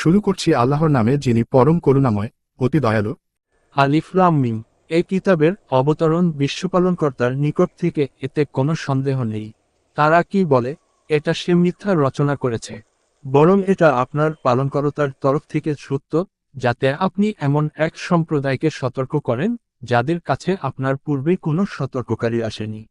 শুরু করছি আল্লাহর নামে যিনি পরম করুণাময়, অতি দয়ালু। আলিফলাম মিম। এই কিতাবের অবতরণ বিশ্বপালনকর্তার নিকট থেকে এতে কোনো সন্দেহ নেই। তারা কি বলে, এটা সে মিথ্যা রচনা করেছে। বরং এটা আপনার পালনকর্তার তরফ থেকে সত্য, যাতে আপনি এমন এক সম্প্রদায়কে সতর্ক করেন, যাদের কাছে আপনার পূর্বে কোনো সতর্ককারী আসেনি।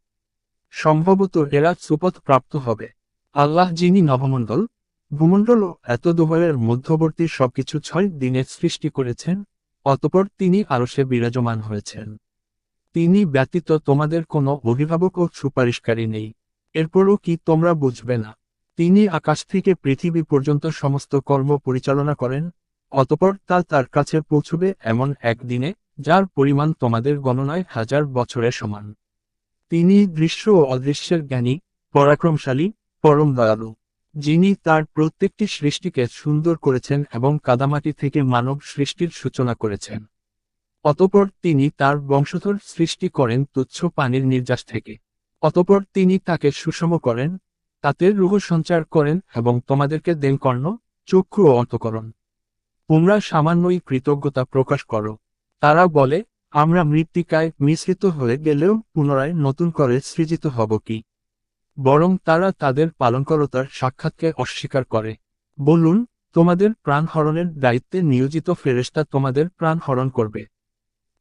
সম্ভবত এরা সুপথ প্রাপ্ত হবে। আল্লাহ যিনি নবমণ্ডল ভূমণ্ডল এত দুবারের মধ্যবর্তী সবকিছু ছয় দিনের সৃষ্টি করেছেন, অতপর তিনি আরশে বিরাজমান হয়েছেন। তিনি ব্যতীত তোমাদের কোনো অভিভাবক ও সুপারিশকারী নেই। এরপরও কি তোমরা বুঝবে না? তিনি আকাশ থেকে পৃথিবী পর্যন্ত সমস্ত কর্ম পরিচালনা করেন, অতপর তা তার কাছে পৌঁছবে এমন একদিনে যার পরিমাণ তোমাদের গণনায় হাজার বছরের সমান। তিনি দৃশ্য ও অদৃশ্যের জ্ঞানী, পরাক্রমশালী, পরম দয়ালু। যিনি তার প্রত্যেকটি সৃষ্টিকে সুন্দর করেছেন এবং কাদামাটি থেকে মানব সৃষ্টির সূচনা করেছেন। অতপর তিনি তার বংশধর সৃষ্টি করেন তুচ্ছ পানির নির্যাস থেকে। অতপর তিনি তাকে সুষম করেন, তাতে রুহ সঞ্চার করেন এবং তোমাদেরকে দেন কর্ণ চক্ষু ও অন্তকরণ। তোমরা সামান্যই কৃতজ্ঞতা প্রকাশ করো। তারা বলে, আমরা মৃত্তিকায় মিশ্রিত হয়ে গেলেও পুনরায় নতুন করে সৃজিত হব কি? বরং তারা তাদের পালনকরতার সাক্ষাৎকে অস্বীকার করে। বলুন তোমাদের প্রাণ হরণের দায়িত্বে নিয়োজিত ফেরেশতা তোমাদের প্রাণ হরণ করবে।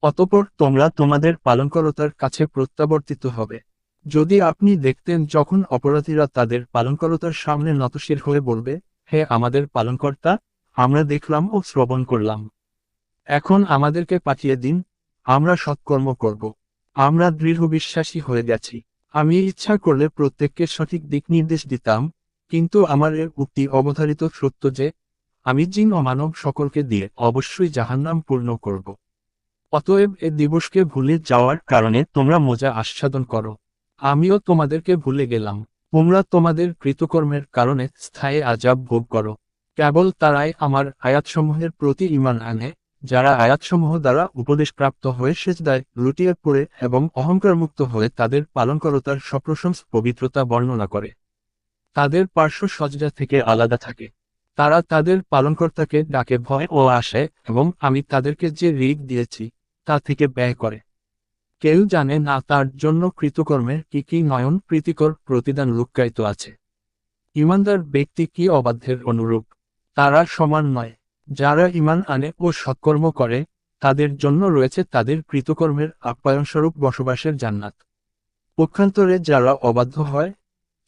অতপর তোমরা তোমাদের পালনকরতার কাছে প্রত্যাবর্তিত হবে। যদি আপনি দেখতেন যখন অপরাধীরা তাদের পালনকরতার সামনে নতশির হয়ে বলবে, হে আমাদের পালনকর্তা, আমরা দেখলাম ও শ্রবণ করলাম। এখন আমাদেরকে পাঠিয়ে দিন, আমরা সৎকর্ম করব। আমরা দৃঢ় বিশ্বাসী হয়ে গেছি। আমি ইচ্ছা করলে প্রত্যেককে সঠিক দিক নির্দেশ দিতাম, কিন্তু আমার এর উক্তি অবধারিত সত্য যে, আমি জিন ও মানব সকলকে দিয়ে অবশ্যই জাহান্নাম পূর্ণ করব। অতএব এ দিবসকে ভুলে যাওয়ার কারণে তোমরা মজা আস্বাদন করো। আমিও তোমাদেরকে ভুলে গেলাম। তোমরা তোমাদের কৃতকর্মের কারণে স্থায়ী আজাব ভোগ করো। কেবল তারাই আমার আয়াতসমূহের প্রতি ইমান আনে যারা আয়াতসমূহ দ্বারা উপদেশপ্রাপ্ত হয়ে সেজদায় লুটিয়ে পড়ে এবং অহংকারমুক্ত হয়ে তাদের পালনকরতার সপ্রশংস পবিত্রতা বর্ণনা করে। তাদের পার্শ্ব সজ্জা থেকে আলাদা থাকে। তারা তাদের পালনকর্তাকে ডাকে ভয় ও আসে এবং আমি তাদেরকে যে ঋগ দিয়েছি, তা থেকে ব্যয় করে। কেউ জানে না তার জন্য কৃতকর্মের কি কি নয়ন প্রীতিকর প্রতিদান লুক্কায়িত আছে। ইমানদার ব্যক্তি কি অবাধ্যের অনুরূপ? তারা সমান নয়। যারা ইমান আনে ও সৎকর্ম করে, তাদের জন্য রয়েছে তাদের কৃতকর্মের আপ্যায়নস্বরূপ বসবাসের জান্নাত। পক্ষান্তরে যারা অবাধ্য হয়,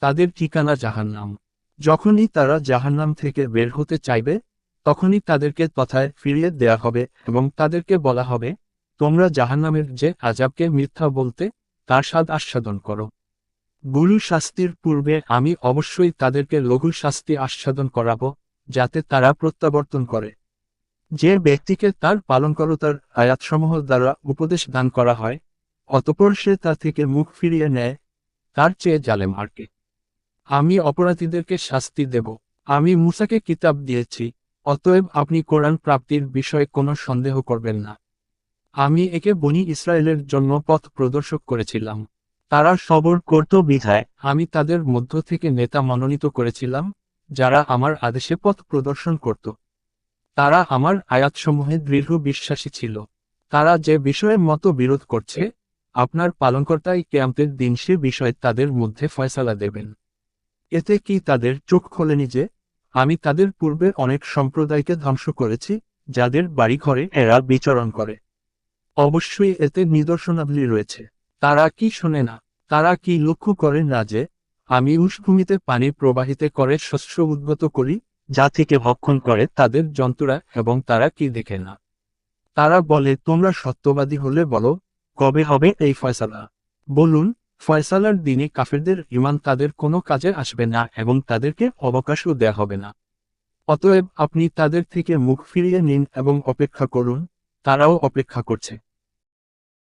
তাদের ঠিকানা জাহান্নাম। যখনই তারা জাহান্নাম থেকে বের হতে চাইবে, তখনই তাদেরকে তথায় ফিরিয়ে দেয়া হবে এবং তাদেরকে বলা হবে, তোমরা জাহান্নামের যে আজাবকে মিথ্যা বলতে, তার স্বাদ আস্বাদন করো। গুরু শাস্তির পূর্বে আমি অবশ্যই তাদেরকে লঘু শাস্তি আস্বাদন করাবো যাতে তারা প্রত্যাবর্তন করে। যে ব্যক্তিকে তার পালনকরতার আয়াতসমূহ দ্বারা উপদেশ দান করা হয়, অতপর সে তা থেকে মুখ ফিরিয়ে নেয়, তার চেয়ে জালেম আরকে আমি অপরাধীদেরকে শাস্তি দেব। আমি মুসাকে কিতাব দিয়েছি, অতএব আপনি কোরআন প্রাপ্তির বিষয়ে কোনো সন্দেহ করবেন না। আমি একে বনি ইসরায়েলের জন্য পথ প্রদর্শক করেছিলাম। তারা সবর করত বিধায় আমি তাদের মধ্য থেকে নেতা মনোনীত করেছিলাম। যারা আমার আদেশে পথ প্রদর্শন করত। তারা আমার আয়াতসমূহে দৃঢ় বিশ্বাসী ছিল। তারা যে বিষয়ে মতো বিরোধ করছে, আপনার পালনকর্তাই ক্যাম্পের দিন সে বিষয়ে তাদের মধ্যে ফয়সালা দেবেন। এতে কি তাদের চোখ খোলেনি যে, আমি তাদের পূর্বে অনেক সম্প্রদায়কে ধ্বংস করেছি, যাদের বাড়িঘরে এরা বিচরণ করে। অবশ্যই এতে নিদর্শনাবলী রয়েছে। তারা কি শোনে না, তারা কি লক্ষ্য করে না যে আমি উষ্ভূমিতে পানি প্রবাহিত করে শস্য উদ্গত করি, যা থেকে ভক্ষণ করে তাদের জন্তুরা এবং তারা কি দেখে না। তারা বলে, তোমরা সত্যবাদী হলে বলো, কবে হবে এই ফয়সালা? বলুন, ফয়সালার দিনে কাফেরদের ইমান তাদের কোনো কাজে আসবে না এবং তাদেরকে অবকাশও দেয়া হবে না। অতএব আপনি তাদের থেকে মুখ ফিরিয়ে নিন এবং অপেক্ষা করুন, তারাও অপেক্ষা করছে।